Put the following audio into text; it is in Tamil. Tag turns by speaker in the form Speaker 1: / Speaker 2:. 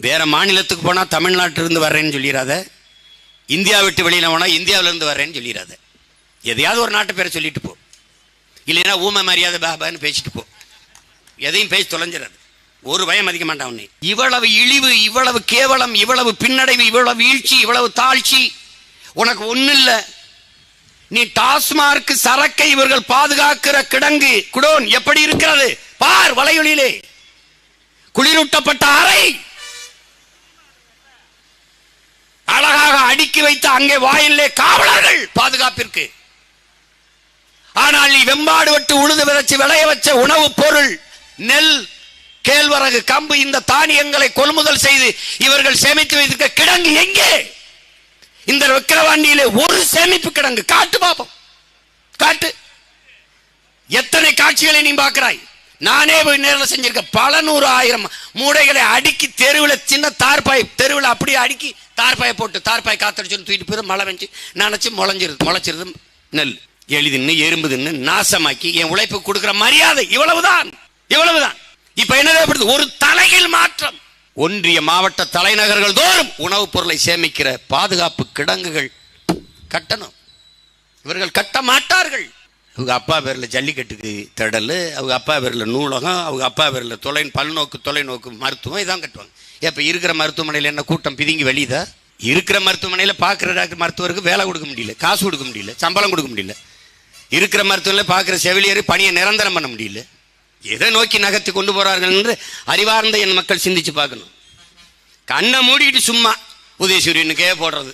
Speaker 1: வேற மாநிலத்துக்கு போனால் தமிழ்நாட்டிலிருந்து வர்றேன்னு சொல்லிடாத. இந்தியா விட்டு வெளியில் போனால் இந்தியாவிலேருந்து வர்றேன்னு சொல்லிடாத. எதையாவது ஒரு நாட்டு பேரை சொல்லிட்டு போ. இல்லைன்னா ஊமை மரியாதை பாபான்னு பேசிட்டு போ. எதையும் பேசி தொலைஞ்சிடாது. ஒரு பயம் மதிக்க மாட்டான் உன்னை. இவ்வளவு இழிவு இவ்வளவு கேவலம் இவ்வளவு பின்னடைவு இவ்வளவு வீழ்ச்சி இவ்வளவு தாழ்ச்சி உனக்கு ஒன்றும் இல்லை. நீ டாஸ்மார்க் சரக்கை இவர்கள் பாதுகாக்கிற கிடங்கு. குடோன் எப்படி இருக்கிறது? பார் வலையொலியிலே. குளிரூட்டப்பட்ட அறை. அடுக்கி வைத்து அங்கே வாயிலே காவலர்கள். பாதுகாப்பிற்கு. ஆனால் நீ வெம்பாடு விட்டு உழுது விதைச்சு விளைய வச்ச உணவுப் பொருள் நெல் கேழ்வரகு கம்பு இந்த தானியங்களை கொள்முதல் செய்து இவர்கள் சேமித்து வைத்திருக்க கிடங்கு எங்கே? இந்த விக்கிரவாண்டியிலே ஒரு சேமிப்பு கிடங்கு. காட்டு பாப்போம். காட்டு. எத்தனை காட்சிகளை நீ பார்க்கிறாய்? நானே போய் நேரில் செஞ்சிருக்கேன். பல நூறு ஆயிரம் மூடைகளை அடுக்கி தெருவில் சின்ன தார்பாய் தெருவில் அப்படியே அடுக்கி தார்பாயை போட்டு தார்பாய் காத்தடிச்சுன்னு தூக்கிட்டு போயிடும் மழை வெஞ்சு நினச்சி முளைஞ்சிருது முளைச்சிருது நெல். எளிதுன்னு எறும்புதுன்னு நாசமாக்கி என் உழைப்பு கொடுக்குற மரியாதை இவ்வளவுதான் இவ்வளவுதான். இப்ப என்ன தேவைப்படுது? ஒரு தலையில் மாற்றம். ஒன்றிய மாவட்ட தலைநகர்கள் தோறும் உணவுப் பொருளை சேமிக்கிற பாதுகாப்பு கிடங்குகள் கட்டணும். இவர்கள் கட்ட மாட்டார்கள். அவங்க அப்பா பேரில் ஜல்லிக்கட்டுக்கு திடல் அவங்க அப்பா பேரில் நூலகம் அவங்க அப்பா பேரில் தொலை பல்நோக்கு தொலைநோக்கு மருத்துவம் இதான் கட்டுவாங்க. இப்போ இருக்கிற மருத்துவமனையில் என்ன கூட்டம் பிதுங்கி வெளியுதா இருக்கிற மருத்துவமனையில் பார்க்குற டாக்டர் மருத்துவருக்கு வேலை கொடுக்க முடியல காசு கொடுக்க முடியல சம்பளம் கொடுக்க முடியல. இருக்கிற மருத்துவமனையில் பார்க்குற செவிலியர் பணியை நிரந்தரம் பண்ண முடியல. எதை நோக்கி நகர்த்தி கொண்டு போகிறார்கள் என்று அறிவார்ந்த என் மக்கள் சிந்திச்சு பார்க்கணும். கண்ணை மூடிக்கிட்டு சும்மா உதயசூரியனுக்கே போடுறது.